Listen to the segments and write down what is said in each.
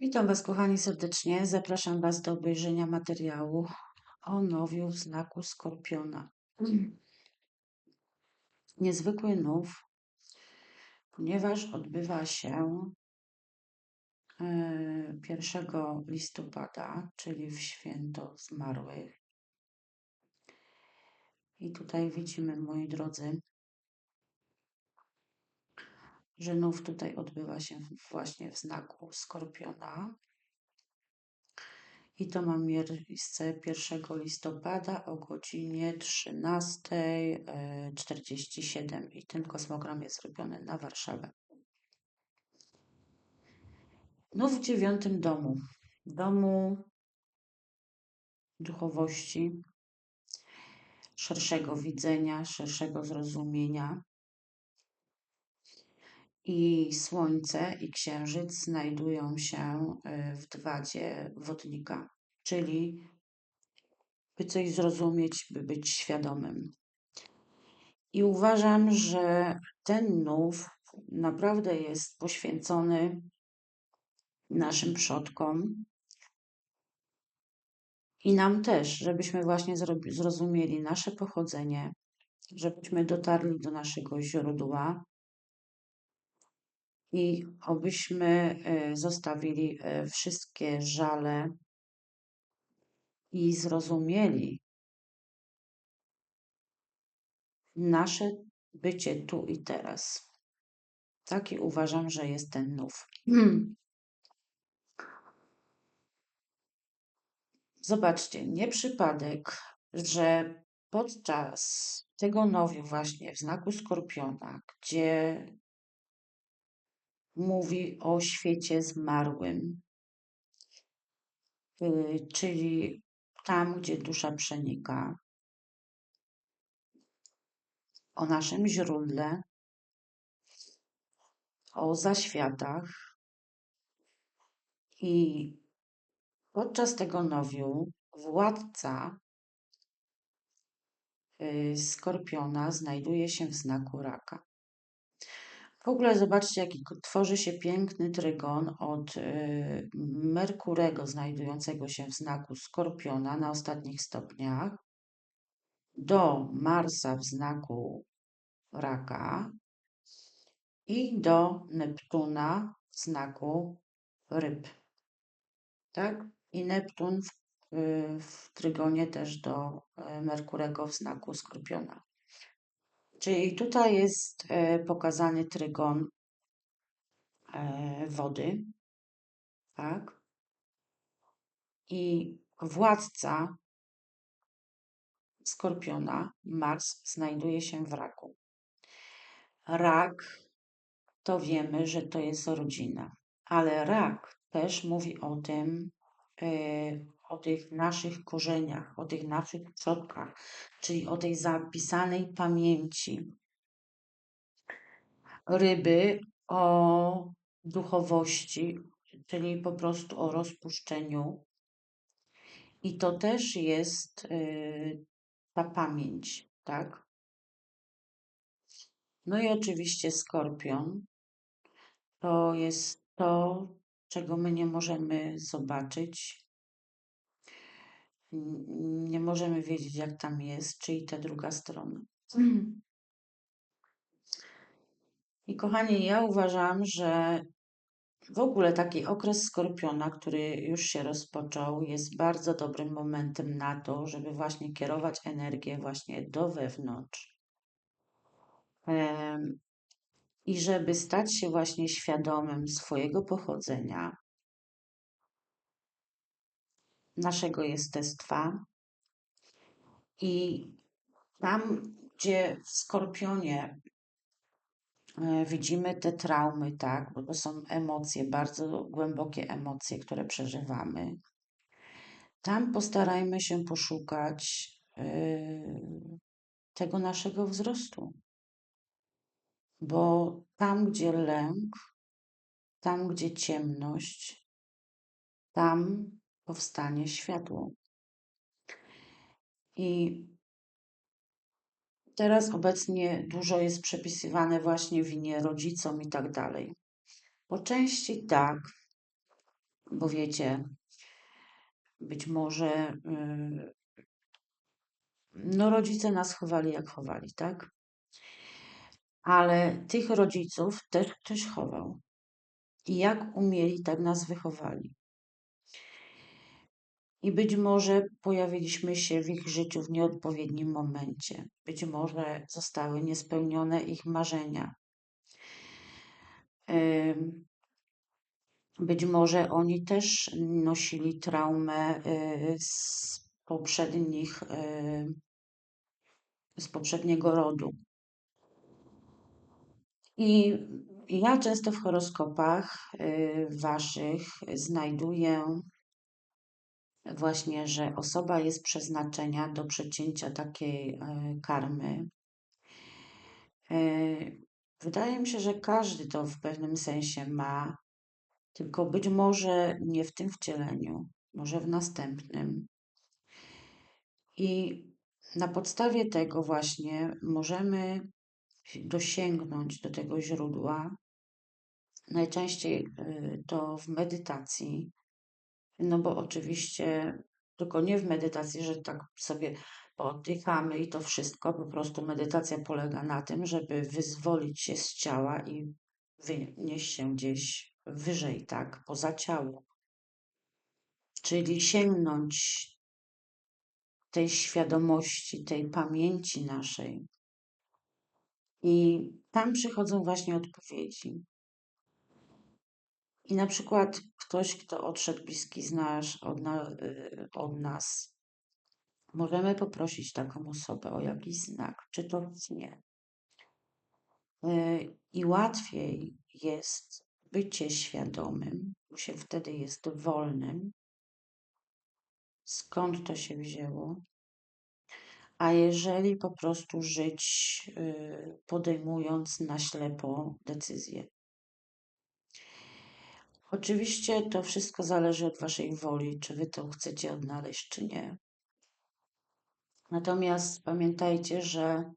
Witam Was, kochani, serdecznie. Zapraszam Was do obejrzenia materiału o nowiu w znaku Skorpiona. Niezwykły nów, ponieważ odbywa się 1 e, listopada, czyli w święto zmarłych. I tutaj widzimy, moi drodzy, że nów tutaj odbywa się właśnie w znaku Skorpiona. I to ma miejsce 1 listopada o godzinie 13.47 e, i ten kosmogram jest zrobiony na Warszawę. No w dziewiątym domu, domu duchowości, szerszego widzenia, szerszego zrozumienia, i Słońce i Księżyc znajdują się y, w dwadzie wodnika, czyli by coś zrozumieć, by być świadomym. I uważam, że ten nów naprawdę jest poświęcony naszym przodkom i nam też, żebyśmy właśnie zrozumieli nasze pochodzenie, żebyśmy dotarli do naszego źródła, i obyśmy e, zostawili e, wszystkie żale i zrozumieli nasze bycie tu i teraz. Taki uważam, że jest ten nów. Hmm. Zobaczcie, nie przypadek, że podczas tego nowiu właśnie w znaku skorpiona, gdzie mówi o świecie zmarłym, y, czyli tam, gdzie dusza przenika, o naszym źródle, o zaświatach. I podczas tego nowiu władca y, skorpiona znajduje się w znaku raka. W ogóle zobaczcie, jaki tworzy się piękny trygon od y, Merkurego znajdującego się w znaku Skorpiona na ostatnich stopniach do Marsa w znaku Raka i do Neptuna w znaku Ryb. Tak? I Neptun w, y, w trygonie też do y, Merkurego w znaku Skorpiona. Czyli tutaj jest e, pokazany trygon e, wody, tak? I władca skorpiona, Mars, znajduje się w raku. Rak to wiemy, że to jest rodzina, ale rak też mówi o tym, e, o tych naszych korzeniach, o tych naszych przodkach, czyli o tej zapisanej pamięci. Ryby o duchowości, czyli po prostu o rozpuszczeniu. I to też jest y, ta pamięć, tak? No i oczywiście skorpion to jest to, czego my nie możemy zobaczyć, nie możemy wiedzieć, jak tam jest, czyli ta druga strona. I kochani, ja uważam, że w ogóle taki okres skorpiona, który już się rozpoczął, jest bardzo dobrym momentem na to, żeby właśnie kierować energię właśnie do wewnątrz. I żeby stać się właśnie świadomym swojego pochodzenia, naszego jestestwa. I tam, gdzie w skorpionie e, widzimy te traumy, tak, bo to są emocje, bardzo głębokie emocje, które przeżywamy. Tam postarajmy się poszukać yy, tego naszego wzrostu. Bo tam, gdzie lęk, tam, gdzie ciemność, tam powstanie światło. I teraz obecnie dużo jest przepisywane właśnie winie rodzicom i tak dalej. Po części tak, bo wiecie, być może y, no rodzice nas chowali jak chowali, tak? Ale tych rodziców też ktoś chował. I jak umieli, tak nas wychowali. I być może pojawiliśmy się w ich życiu w nieodpowiednim momencie. Być może zostały niespełnione ich marzenia. Być może oni też nosili traumę y, z poprzednich, y, z poprzedniego rodu. I ja często w horoskopach y, waszych znajduję właśnie, że osoba jest przeznaczenia do przecięcia takiej y, karmy. Y, Wydaje mi się, że każdy to w pewnym sensie ma, tylko być może nie w tym wcieleniu, może w następnym. I na podstawie tego właśnie możemy dosięgnąć do tego źródła. Najczęściej y, to w medytacji, no bo oczywiście tylko nie w medytacji, że tak sobie oddychamy i to wszystko. Po prostu medytacja polega na tym, żeby wyzwolić się z ciała i wynieść się gdzieś wyżej, tak, poza ciało. Czyli sięgnąć tej świadomości, tej pamięci naszej. I tam przychodzą właśnie odpowiedzi. I na przykład ktoś, kto odszedł bliski z nas, od, na, y, od nas, możemy poprosić taką osobę o jakiś znak, czy to nie. Y, I łatwiej jest bycie świadomym, bo się wtedy jest wolnym. Skąd to się wzięło? A jeżeli po prostu żyć y, podejmując na ślepo decyzje. Oczywiście to wszystko zależy od Waszej woli, czy Wy to chcecie odnaleźć, czy nie. Natomiast pamiętajcie, że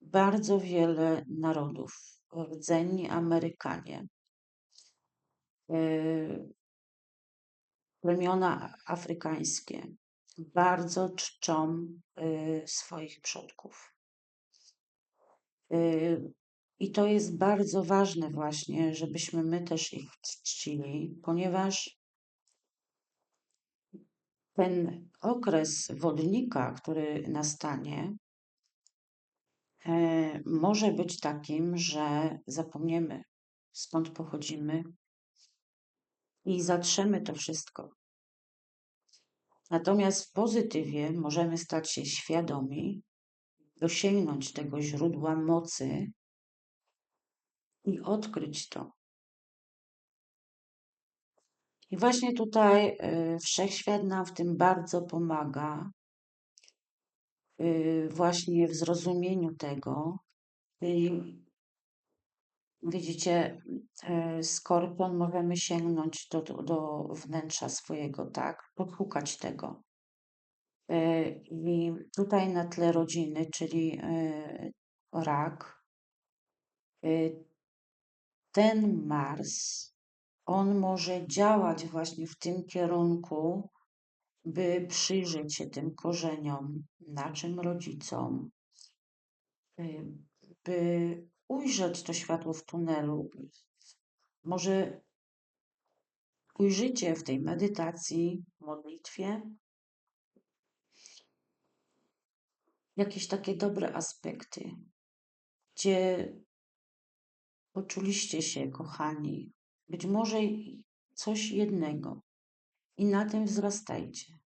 bardzo wiele narodów, rdzenni Amerykanie, yy, plemiona afrykańskie bardzo czczą yy, swoich przodków. I to jest bardzo ważne właśnie, żebyśmy my też ich czcili, ponieważ ten okres wodnika, który nastanie, e, może być takim, że zapomniemy skąd pochodzimy i zatrzemy to wszystko. Natomiast w pozytywie możemy stać się świadomi, dosięgnąć tego źródła mocy i odkryć to. I właśnie tutaj y, wszechświat nam w tym bardzo pomaga, y, właśnie w zrozumieniu tego. I widzicie, y, skorpion możemy sięgnąć do, do, do wnętrza swojego, tak? Podhukać tego. I tutaj na tle rodziny, czyli rak, ten Mars on może działać właśnie w tym kierunku, by przyjrzeć się tym korzeniom, naszym rodzicom, y, by ujrzeć to światło w tunelu. Może ujrzycie w tej medytacji, modlitwie jakieś takie dobre aspekty, gdzie poczuliście się kochani, być może coś jednego i na tym wzrastajcie.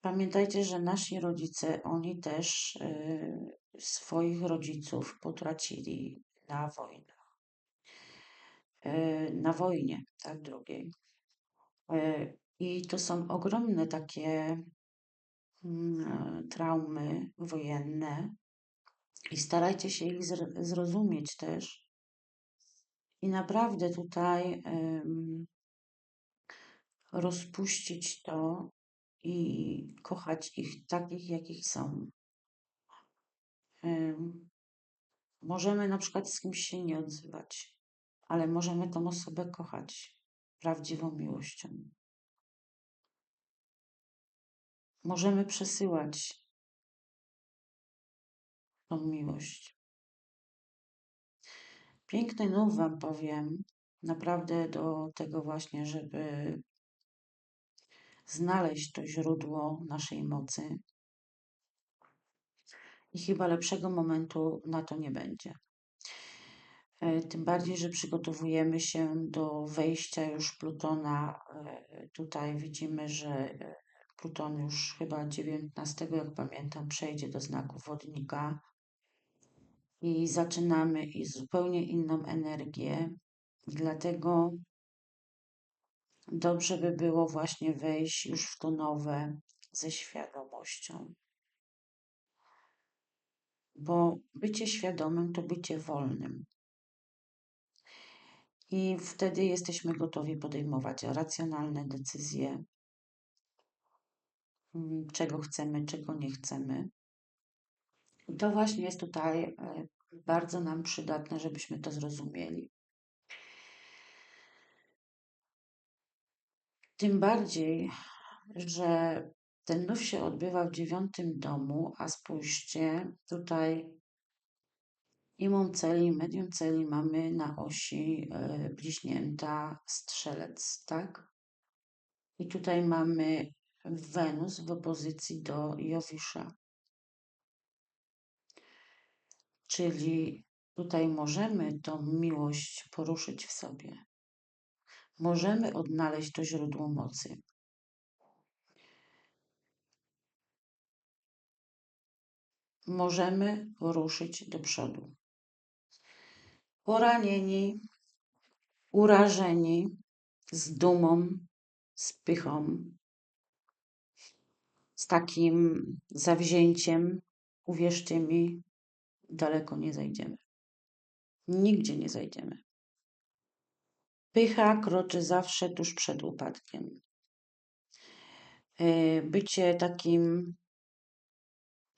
Pamiętajcie, że nasi rodzice, oni też y, swoich rodziców potracili na wojnach. Y, na wojnie, tak, drugiej. Y, I to są ogromne takie mm, traumy wojenne, i starajcie się ich zrozumieć też. I naprawdę tutaj um, rozpuścić to i kochać ich takich, jakich są. Um, Możemy na przykład z kimś się nie odzywać, ale możemy tą osobę kochać prawdziwą miłością. Możemy przesyłać tą miłość. Piękny nów Wam powiem, naprawdę do tego właśnie, żeby znaleźć to źródło naszej mocy. I chyba lepszego momentu na to nie będzie. E, tym bardziej, że przygotowujemy się do wejścia już Plutona. E, tutaj widzimy, że e, Pluton już chyba 19, jak pamiętam, przejdzie do znaku wodnika i zaczynamy i zupełnie inną energię. Dlatego dobrze by było właśnie wejść już w to nowe ze świadomością. Bo bycie świadomym to bycie wolnym. I wtedy jesteśmy gotowi podejmować racjonalne decyzje, mm, czego chcemy, czego nie chcemy. I to właśnie jest tutaj e, bardzo nam przydatne, żebyśmy to zrozumieli. Tym bardziej, że ten nów się odbywa w dziewiątym domu, a spójrzcie, tutaj imum celi, medium celi mamy na osi e, bliźnięta strzelec, tak? I tutaj mamy Wenus w opozycji do Jowisza. Czyli tutaj możemy tą miłość poruszyć w sobie. Możemy odnaleźć to źródło mocy. Możemy ruszyć do przodu. Poranieni, urażeni, z dumą, z pychą, z takim zawzięciem, uwierzcie mi, daleko nie zajdziemy. Nigdzie nie zajdziemy. Pycha kroczy zawsze tuż przed upadkiem. E, bycie takim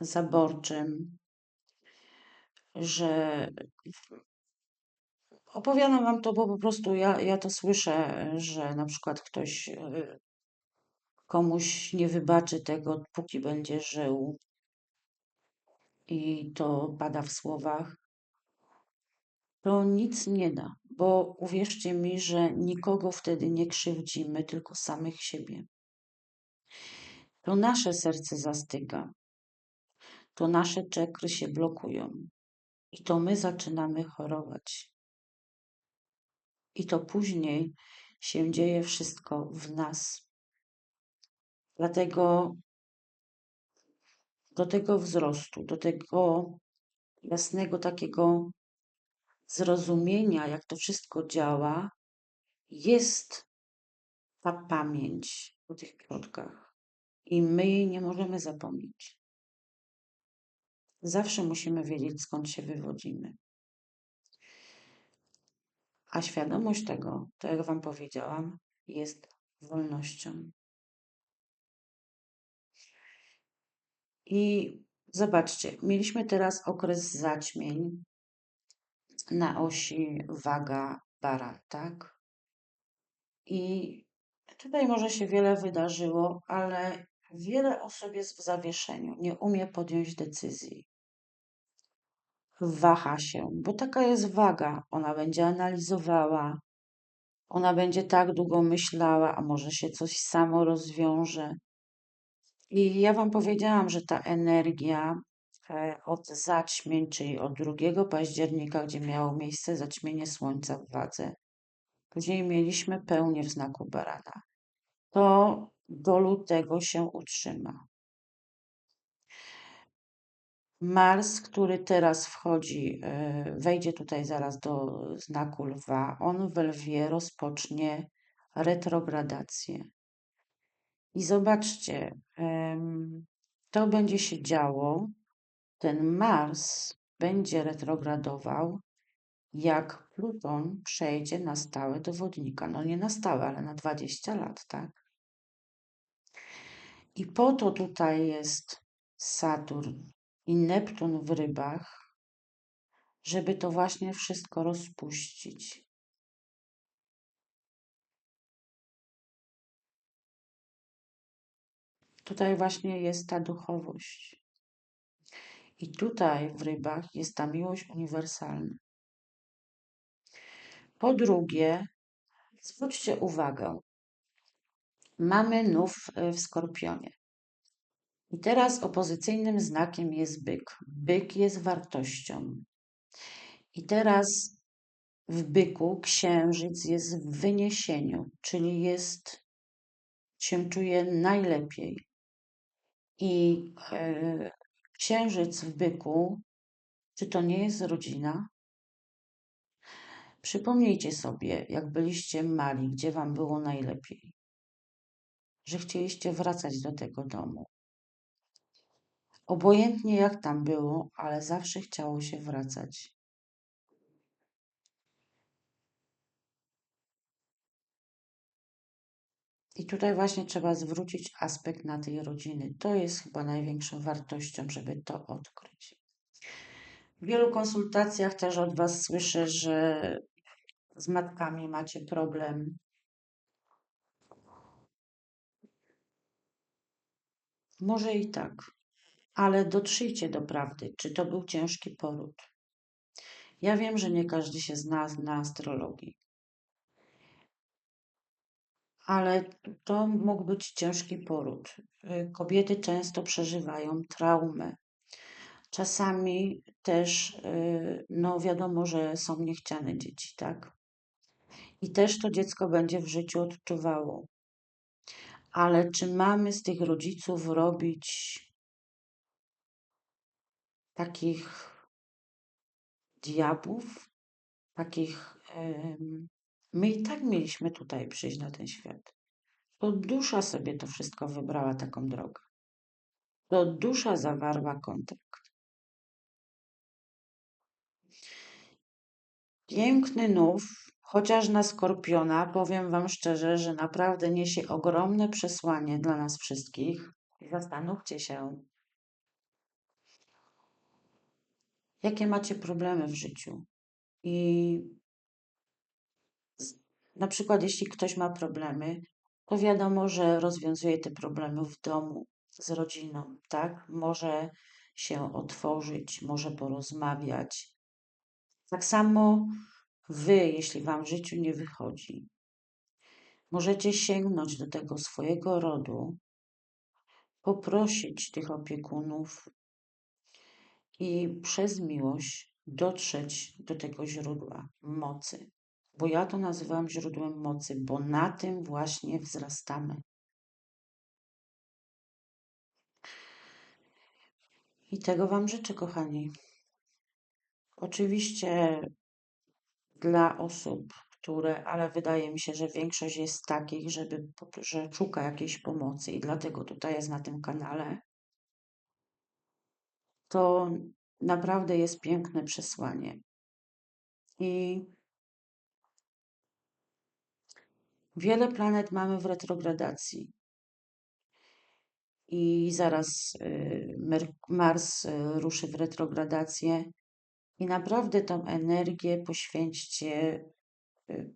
zaborczym, że opowiadam wam to, bo po prostu ja, ja to słyszę, że na przykład ktoś e, komuś nie wybaczy tego, póki będzie żył. I to pada w słowach. To nic nie da, bo uwierzcie mi, że nikogo wtedy nie krzywdzimy, tylko samych siebie. To nasze serce zastyga, to nasze czekry się blokują i to my zaczynamy chorować. I to później się dzieje wszystko w nas. Dlatego do tego wzrostu, do tego jasnego takiego zrozumienia, jak to wszystko działa, jest ta pamięć o tych przodkach. I my jej nie możemy zapomnieć. Zawsze musimy wiedzieć, skąd się wywodzimy. A świadomość tego, to jak Wam powiedziałam, jest wolnością. I zobaczcie, mieliśmy teraz okres zaćmień na osi waga-baran, tak? I tutaj może się wiele wydarzyło, ale wiele osób jest w zawieszeniu, nie umie podjąć decyzji. Waha się, bo taka jest waga. Ona będzie analizowała, ona będzie tak długo myślała, a może się coś samo rozwiąże. I ja Wam powiedziałam, że ta energia e, od zaćmień, czyli od 2 października, gdzie miało miejsce zaćmienie Słońca w wadze, później mieliśmy pełnię w znaku barana. To do lutego się utrzyma. Mars, który teraz wchodzi, e, wejdzie tutaj zaraz do znaku lwa, on w lwie rozpocznie retrogradację. I zobaczcie, to będzie się działo. Ten Mars będzie retrogradował, jak Pluton przejdzie na stałe do wodnika. No nie na stałe, ale na 20 lat, tak? I po to tutaj jest Saturn i Neptun w rybach, żeby to właśnie wszystko rozpuścić. Tutaj właśnie jest ta duchowość. I tutaj w rybach jest ta miłość uniwersalna. Po drugie, zwróćcie uwagę, mamy nów w skorpionie. I teraz opozycyjnym znakiem jest byk. Byk jest wartością. I teraz w byku księżyc jest w wyniesieniu, czyli jest, się czuje najlepiej. I e, księżyc w byku, czy to nie jest rodzina? Przypomnijcie sobie, jak byliście mali, gdzie wam było najlepiej, że chcieliście wracać do tego domu. Obojętnie jak tam było, ale zawsze chciało się wracać. I tutaj właśnie trzeba zwrócić aspekt na tej rodziny. To jest chyba największą wartością, żeby to odkryć. W wielu konsultacjach też od Was słyszę, że z matkami macie problem. Może i tak, ale dotrzyjcie do prawdy, czy to był ciężki poród. Ja wiem, że nie każdy się zna na astrologii, ale to mógł być ciężki poród. Kobiety często przeżywają traumę. Czasami też, no wiadomo, że są niechciane dzieci, tak? I też to dziecko będzie w życiu odczuwało. Ale czy mamy z tych rodziców robić takich diabłów, takich. My i tak mieliśmy tutaj przyjść na ten świat. To dusza sobie to wszystko wybrała taką drogę. To dusza zawarła kontrakt. Piękny nów, chociaż na skorpiona, powiem Wam szczerze, że naprawdę niesie ogromne przesłanie dla nas wszystkich. Zastanówcie się, jakie macie problemy w życiu. I na przykład, jeśli ktoś ma problemy, to wiadomo, że rozwiązuje te problemy w domu z rodziną, tak? Może się otworzyć, może porozmawiać. Tak samo wy, jeśli wam w życiu nie wychodzi, możecie sięgnąć do tego swojego rodu, poprosić tych opiekunów i przez miłość dotrzeć do tego źródła mocy. Bo ja to nazywam źródłem mocy, bo na tym właśnie wzrastamy. I tego Wam życzę, kochani. Oczywiście dla osób, które, ale wydaje mi się, że większość jest takich, żeby, że szuka jakiejś pomocy i dlatego tutaj jest na tym kanale, to naprawdę jest piękne przesłanie. I wiele planet mamy w retrogradacji. I zaraz y, Mars y, ruszy w retrogradację. I naprawdę tą energię poświęćcie y,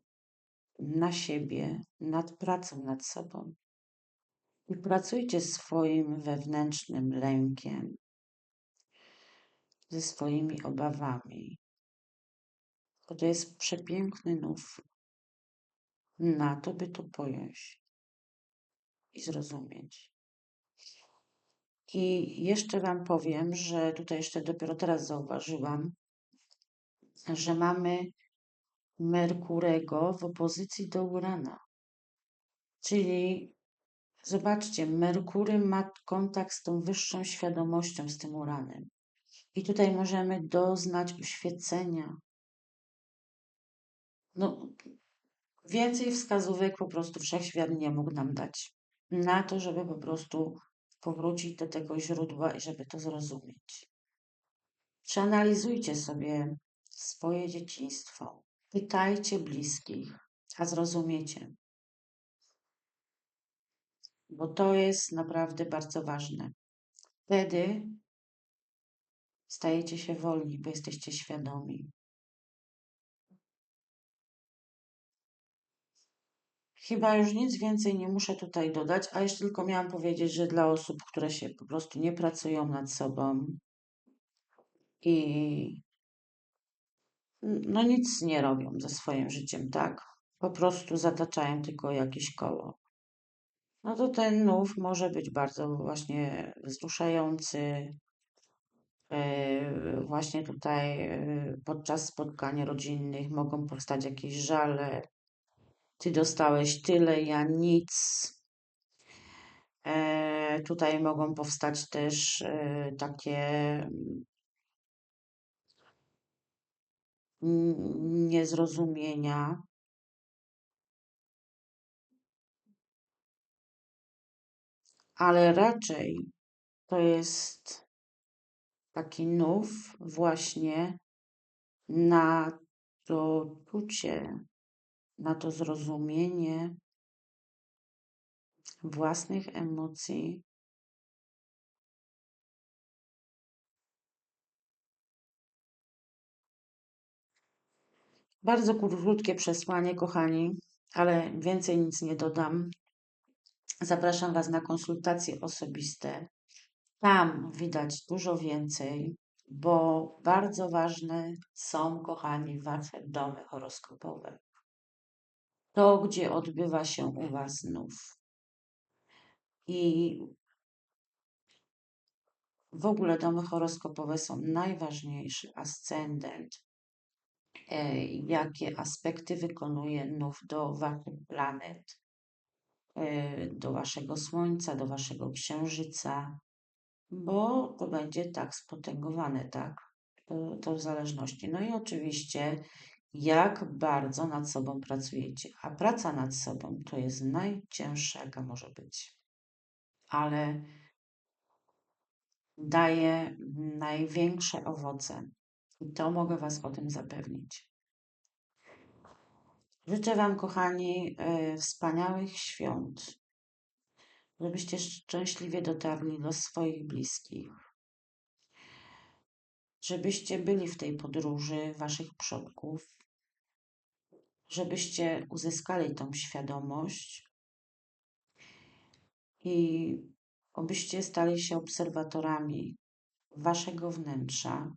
na siebie, nad pracą nad sobą. I pracujcie swoim wewnętrznym lękiem, ze swoimi obawami. To jest przepiękny nów na to, by to pojąć i zrozumieć. I jeszcze Wam powiem, że tutaj jeszcze dopiero teraz zauważyłam, że mamy Merkurego w opozycji do Urana. Czyli zobaczcie, Merkury ma kontakt z tą wyższą świadomością, z tym Uranem. I tutaj możemy doznać uświecenia. No, więcej wskazówek po prostu wszechświat nie mógł nam dać. Na to, żeby po prostu powrócić do tego źródła i żeby to zrozumieć. Przeanalizujcie sobie swoje dzieciństwo. Pytajcie bliskich, a zrozumiecie. Bo to jest naprawdę bardzo ważne. Wtedy Stajecie się wolni, bo jesteście świadomi. Chyba już nic więcej nie muszę tutaj dodać, a jeszcze tylko miałam powiedzieć, że dla osób, które się po prostu nie pracują nad sobą i no nic nie robią ze swoim życiem, tak? Po prostu zataczają tylko jakieś koło. No to ten nów może być bardzo właśnie wzruszający. Yy, właśnie tutaj yy, podczas spotkań rodzinnych mogą powstać jakieś żale, ty dostałeś tyle, ja nic. E, tutaj mogą powstać też e, takie mm, niezrozumienia. Ale raczej to jest taki nów właśnie na to czucie na to zrozumienie własnych emocji. Bardzo krótkie przesłanie, kochani, ale więcej nic nie dodam. Zapraszam Was na konsultacje osobiste. Tam widać dużo więcej, bo bardzo ważne są, kochani, Wasze domy horoskopowe to, gdzie odbywa się u Was znów. I w ogóle domy horoskopowe są najważniejsze. Ascendent, e, jakie aspekty wykonuje nów do Waszych planet, e, do Waszego Słońca, do Waszego Księżyca, bo to będzie tak spotęgowane, tak? To w zależności. No i oczywiście jak bardzo nad sobą pracujecie. A praca nad sobą to jest najcięższa, jaka może być, ale daje największe owoce. I to mogę Was o tym zapewnić. Życzę Wam, kochani, yy, wspaniałych świąt, żebyście szczęśliwie dotarli do swoich bliskich, żebyście byli w tej podróży Waszych przodków, żebyście uzyskali tą świadomość i obyście stali się obserwatorami waszego wnętrza,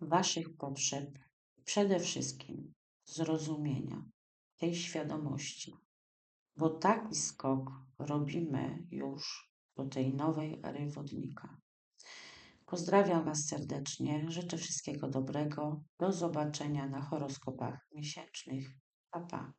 waszych potrzeb, przede wszystkim zrozumienia tej świadomości, bo taki skok robimy już do tej nowej ery wodnika. Pozdrawiam Was serdecznie, życzę wszystkiego dobrego. Do zobaczenia na horoskopach miesięcznych. Pa, pa.